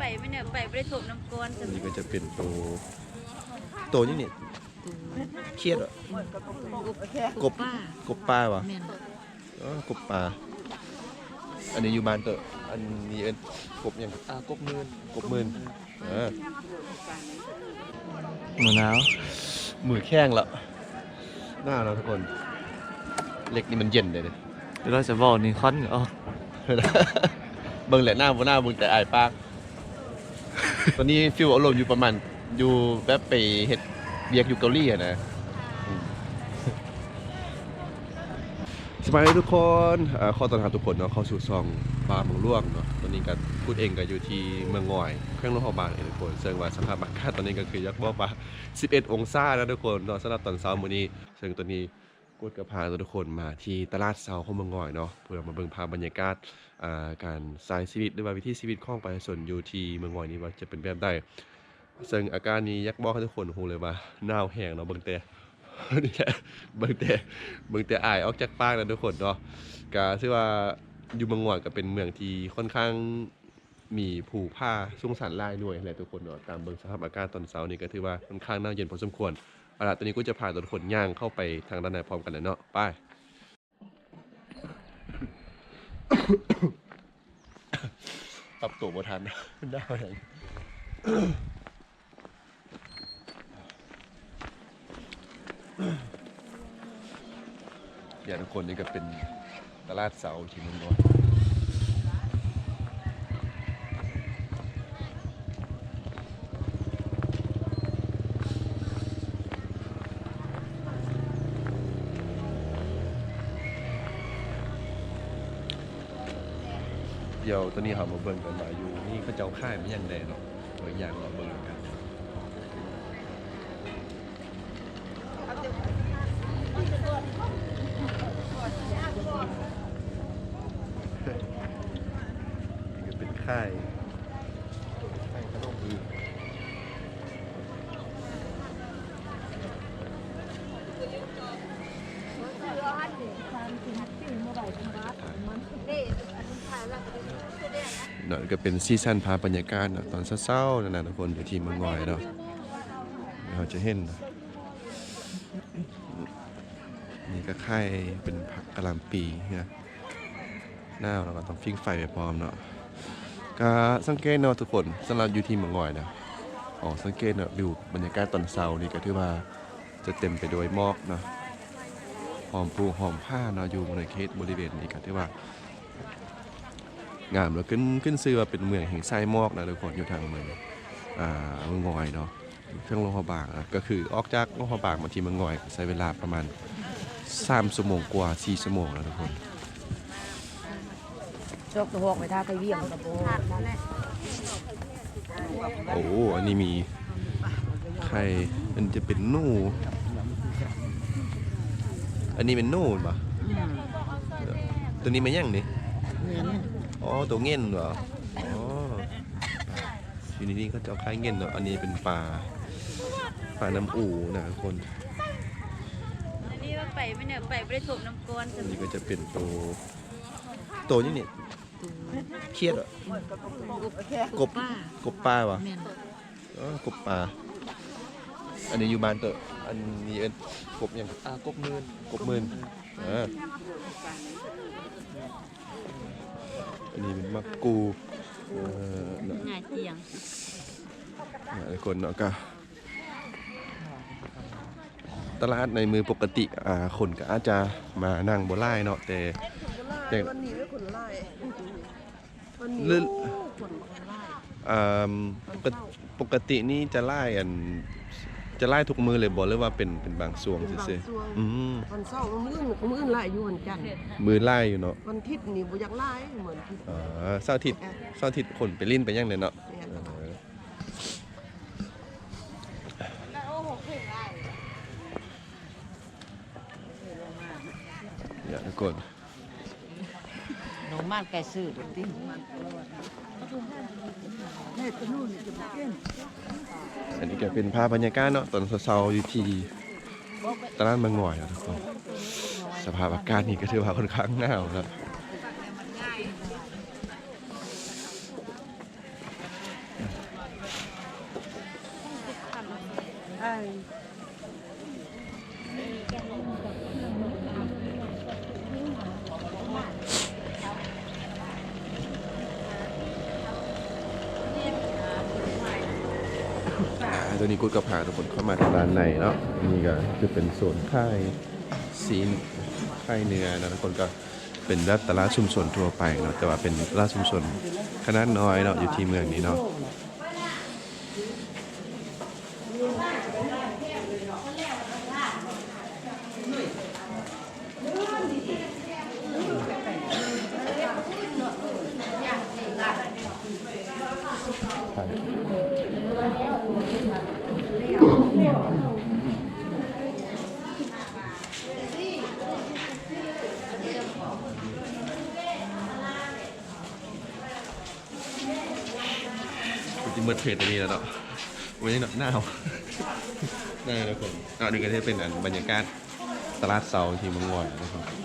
ไปไม่เนี่ยไปไม่ได้ถมน้ำก้อนอันนี้ก็จะเป็นตัวตัวนี่นี่เครียดเหรอกบป้ากบปลาวะแม่นอ๋อกบปลาอันนี้อยู่บ้านเตอะอันนี้เอ็นกบหยังอ่ากบมื่นกบมื่นเออมะนาวมือแข้งละหน้าเราทุกคนเหล็กนี่มันเย็นเลยเนี่ยเดี๋ยวเราจะบอกนี่คอนอ๋อเบิ่งแหละหน้าบนหน้ามึงแต่อายปาก ตอนนี้ฟิลอารมณ์อยู่ประมาณอยู่แบบไปเฮ็ดเบียกอยู่เกาหลีอะนะอืมสบายดีทุกคนอ่าขอต้อนรับทุกคนเนาะเข้าสู่ซองปลาหมองล่วงเนาะตอนนี้ก็พูดเองก็อยู่ที่เมืองงอย เครื่องรถหอบางเองทุกคนซึ่งว่าสภาพอากาศตอนนี้ก็คืออยักบอกว่า 11 องศานะทุกคนเนาะสำหรับตอนเช้ามื้อนี้ซึ่งตอนนี้ กูดก็พาทุกคนมาที่ตลาดเช้าของเมืองงอยเนาะเพื่อมาเบิ่งภาพบรรยากาศอ่าการสายชีวิตหรือว่าวิถีชีวิตของประชาชนอยู่ที่เมืองงอยนี้ว่าจะเป็นแบบใดซึ่งอาการนี้ยักบอกให้ทุกคนรู้เลยว่าหนาวแห้งเนาะเบิ่งแต่นี่แหละเบิ่งแต่เบิ่งแต่อายออกจากปากนะทุกคนเนาะก็ถือว่าอยู่เมืองงอยก็เป็นเมืองที่ค่อนข้างมีผู้ผ้าสูงสันลายหน่วยแหละทุกคนเนาะตามเบิ่งสภาพอากาศตอนเช้านี่ก็ถือว่าค่อนข้างหนาวเย็นพอสมควร เอาล่ะตอนนี้ก็จะพาทุกคนย่างเข้าไปทางด้านในพร้อมกันเลยเนาะไปปรับตัวบ่ทันได้ไหมอย่างทุกคนนี่ก็เป็นตลาดเสาที่เมืองนน เดี๋ยวตอนนี้เขามาเบิ่งกันมาอยู่นี่เขาเจ้าค่ายมันยังแดเนาะตัวอย่างเราเบิ่งกันก็เป็นค่ายค่ายขนมอีกเนาะ ก็เป็นซีซั่นพาบรรยากาศนะตอนเช้าๆนั่นนะทุกคนอยู่ที่มืองงอยเนาะเราจะเห็นนะนี่ก็ค่เป็นผักกะหล่ำปีนะหน้าเราก็ต้องฟิ้งไฟไปพร้อมเนาะก็สังเกตเนาะทุกคนสำหรับอยู่ที่มืองงอยนะอ๋อสังเกตเนาะวิวบรรยากาศตอนเช้านี่ก็ถือว่าจะเต็มไปด้วยหมอกเนาะหอมปูหอมผ้าเนาะอยู่ในเขตบริเวณนี้ก็ถือว่า งามแล้วขึ้นขึ้นชื่อว่าเป็นเมืองแห่งไส้หมอกนะทุกคนอยู่ทางเมืองอ่าเมืองงอยเนาะเครื่องโลหะบางอะก็คือออกจากโลหะบางมาที่เมืองงอยใช้เวลาประมาณ3ชั่วโมงกว่า4ชั่วโมงแล้วทุกคนชกตะหอกไปท่าไปเวี่ยงกระโปงโอ้อันนี้มีไข่มันจะเป็นหนูอันนี้เป็นหนูปะตัวนี้มันยังนี่เงิน อ๋อตัวเงี้ยนเหรออ๋ออยู่นี่ก็จะเอาไข่เงี้ยนเนาะอันนี้เป็นปลาปลาน้ำอูนะทุกคนอันนี้ว่าไปไม่เนี่ยไปไม่ได้ถมน้ำก้อนอันนี้ก็จะเป็นตัวตัวนี่นี่เครียดเหรอกบป้ากบปลาวะแม่นอ๋อกบปลาอันนี้อยู่บ้านเตอะอันนี้เอ็นกบหยังอ่ากบมื่นกบมื่นอ่า อันนี้เป็นมักกูเอ่อเนาะง่ายเตียงหลายคนเนาะก็ตลาดในมือปกติอ่าคนก็อาจจะมานั่งบนไล่เนาะแต่แต่วันนี้ไม่คนไล่วันลื่นี้นคนไล่อ่าปกติปกตินี่จะไล่อัน จะไล่ทุกมือเลยบอกเลยว่าเป็นเป็นบางช่วงเป็นบางซื่อช่วง ๆอืมวันเสาร์มื้ออื่นมื้ออื่นไล่อยู่วันจันทร์มือไล่อยู่เนาะวันอาทิตย์นี่บ่อยากไล่เหมือนที่อ่าเสาร์อาทิตย์เสาร์อาทิตย์คนไปลิ้นไปยังเลยเนาะแม่นเออเนี่ยทุกคนน้องมากแกซื้อดติเฮ็ดตะนู่นจะบ่เป็น อันนี้ก็เป็นภาพบรรยากาศเนาะตอนเช้าๆอยู่ที่ตลาดบางหน่อยนะทุกคนสภาพอากาศนี่ก็ถือว่าค่อนข้างหนาวแล้วไตัวนี้กูดกับพาทุกคนเข้ามาทางด้านในเนาะนี่ก็คือเป็นโซนค่ายซีนค่ายเนื้อนะทุกคนก็เป็นรัตลาดชุมชนทั่วไปเนาะแต่ว่าเป็นตลาดชุมชนขนาดน้อยเนาะอยู่ที่เมืองนี้เนาะ จริงเมื่อเทรดอันนี้แล้วเนาะวันนี้เนาะหนาวหนาวทุกคนอะนี่ก็จะเป็นอันบรรยากาศตลาดเซาที่มังงอยนะครับ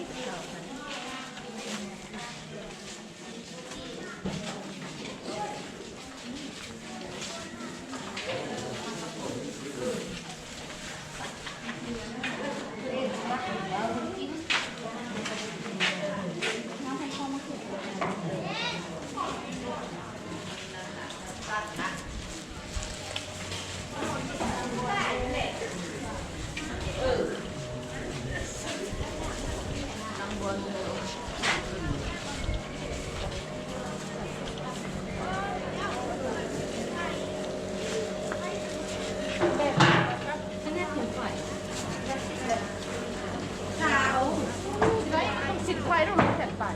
มะ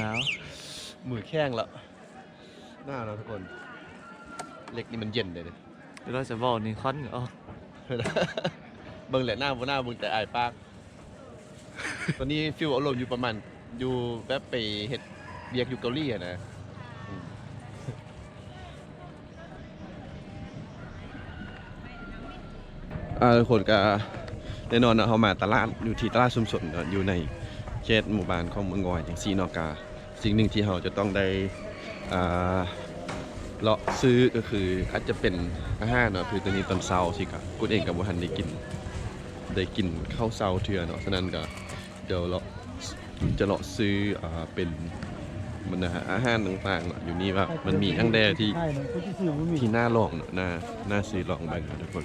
นาวมือแข้งแล้วหน้าวแล้วทุกคนเหล็กนี่มันเย็นเลยเนี่ยเดี๋ยวเราจะบอกนี่คอนออกเบิ่งแหละหน้าบ่หน้าเบิ่งแต่อายปาก ตอนนี้ฟิลอารมณ์อยู่ประมาณ อยู่แบบไปเฮ็ดเบียกอยู่เกาหลีอะนะอ่าทุกคนก็แน่นอนนะเขามาตลาดอยู่ที่ตลาดชุมชนเนาะอยู่ในเขตหมู่บ้านของเมืองงอยอย่างซีนอกา สิ่งหนึ่งที่เราจะต้องได้อ่าเลาะซื้อก็คืออาจจะเป็นอาหารเนาะคือตัวนี้ตอนเช้าสิครับกูเองกับบุหันได้กิน ได้กินข้าวเช้าเทือเนาะฉะนั้นก็เดี๋ยวเราะ จะเลาะซื้ออ่าเป็นมันนะฮะอาหารต่างๆเนาะอยู่นี่ว่ามันมีอังแดที่ที่น่าลองเนาะน่าน่าซื้อลองไปเนาะทุกคน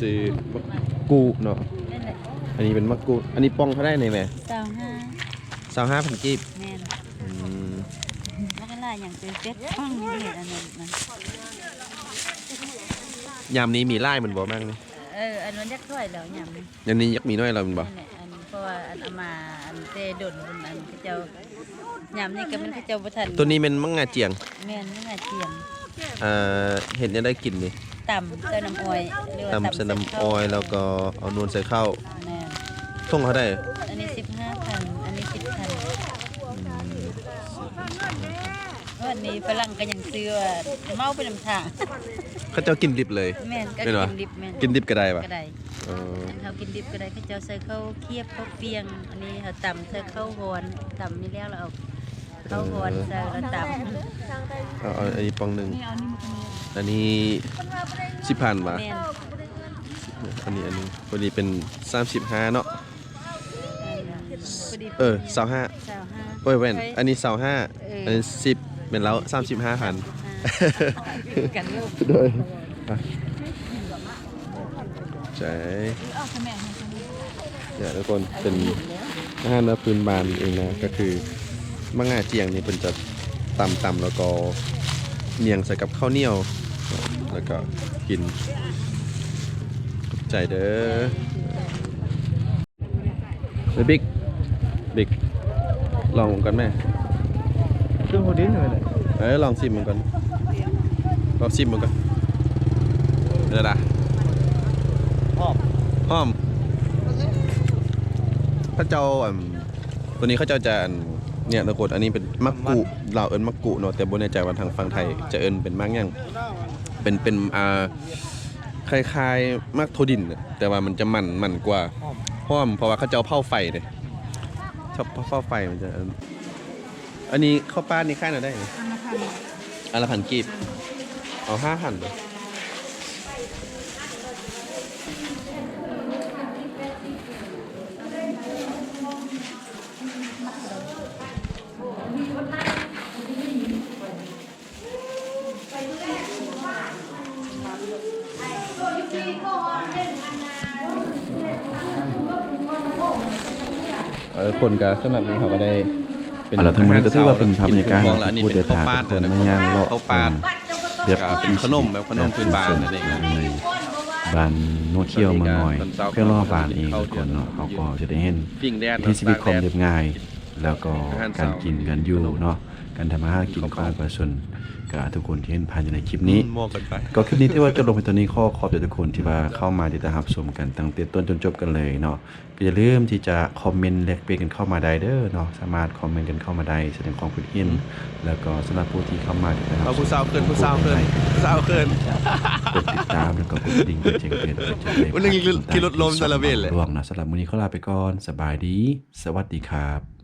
ซื้อมะกรูดเนาะนั่นแหละอันนี้เป็นมะกรูดอันนี้ป้องเขาได้ไหนแม่สาวห้าสาวห้าพันกีบ แม่น อืม แล้วก็ลาย อย่างเป็นเป็ดข้างนี่เห็ดอันนั้นนะยามนี้มีไล่มันบ่มั่งนี่เอออันนั้นยักษ์ถ้วยแล้วอย่างนี้ยามนี้ยักมีน้อยเรามันบ่นั่นแหละอันเพราะว่าอันเอามาอันเตดนอันเขาเจ้ายำนี่ก็มันเขาเจ้าบ่ทันตัวนี้เป็นมังงาเจียงแม่นนี่น่ะเจียงอ่าเห็นยังได้กินนี่ต่ำเติมน้ำอ้อยหรือว่าตำใส่น้ำออยแล้วก็เอานวลใส่ข้าวแม่นท่งเขาได้อันนี้สิบห้าพันอันนี้สิบพัน วันนี้ฝรั่งก็ยังซื้อว่าเมาไปนำทางเขาเจ้ากินดิบเลย แม่นก็เป็นวะ กินดิบแม่นกินดิบก็ได้ปะก็ได้เอออันเขากินดิบก็ได้เขาเจ้าใส่ข้าวเคียบข้าวเปียง อันนี้เขาตำใส่ข้าวหอนตำนี่แล้วเราเอาข้าวหอนใส่แล้วตำเอาเอาอันนี้ปองหนึ่งนี่เอานี่มาทำไมอันนี้สิบพันบาท แม่นอันนี้อันนี้พอดีเป็นสามสิบห้าเนาะ พอดีเออสาวห้าสาวห้าโอ้ยเว้นอันนี้สาวห้าเอออัอันนี้สิบ เป็นแล้วสามสิบห้าพันกันลูกด้วยใช่เอาทำไมให้ทำไมเนี่ยทุกคนเป็นอาหารพื้นบ้านเองนะ ก็คือมะง่าเจียงนี่เป็นจะตำตำแล้วก็เนียงใส่กับข้าวเหนียว แล้วก็กินขอบใจเด้อเฮ้ยบิ๊กบิ๊กลองกันไหมเคืองโมดินเลยแหละเอ้ยลองชิมมันก่อนลองชิมมันก่อนเดี๋ยวนะหอมหอมเขาเจ้าอันตัวนี้เขาเจ้าจะเนี่ยทุกคนอันนี้เป็นมักกุเราเอิ้นมักกุเนาะแต่บ่แน่ใจว่าทางฝั่งไทยจะเอิ้นเป็นมักหยังเป็นเป็นอ่าคล้ายๆมักโทดิน แต่ว่ามันจะมันมันกว่าหอมเพราะว่าเขาเจ้าเผาไฟเด้ชอบเผาไฟมันจะ อันอันนี้ข้าวป้านี่ค่ายน่ะได้ไหมอันละพันกีบเอาห้าหันเลยเออคนก็สำหรับนี้เขาก็ได้ เอาล่ะทั้งหมดนี้ก็ถือว่าเป็นภาพบรรยากาศของแล้วอันนี้ผู้เป็นเดินข้าวทางปาดทุกคนนะมาย่างเลาะข้าวปาดเรียบก็เป็นขนมแบบขนมพื้นบ้านนั่นเองนะในบ้านโนเคียวเมืองน้อย เพื่อรอบานเองทุกคนเนาะเขาก็จะได้เห็นปิ้งแดดวิถีชีวิตความเรียบบง่าย แล้วก็อาหารการเช้ากินการอยู่เนาะ การทำอาหารกินของประชาชนกับทุกคนที่เห็นผ่านอยู่ในคลิปนี้มองกันไปก็คลิปนี้ที่ว่าจะลงไปตอนนี้ข้อขอบใจทุกคนที่ว่าเข้ามาติดตามรับชมกันตั้งแต่ต้นจนจบกันเลยเนาะก็อย่าลืมที่จะคอมเมนต์แลกเปลี่ยนกันเข้ามาได้เด้อเนาะสามารถคอมเมนต์กันเข้ามาได้แสดงความคิดเห็นแล้วก็สำหรับผู้ที่เข้ามาติดตามรับเอาชมผู้สาวเกินผู้สาวเกินผู้สาวเกินกดติดตามแล้วก็กดกระดิ่งเพื่อแจ้งเตือนเพื่อจะได้วันนี้ขี่รถล้มแต่ละเวทเลยร่วงนะสำหรับมื้อนี้ขอลาไปก่อนสบายดี สวัสดีครับ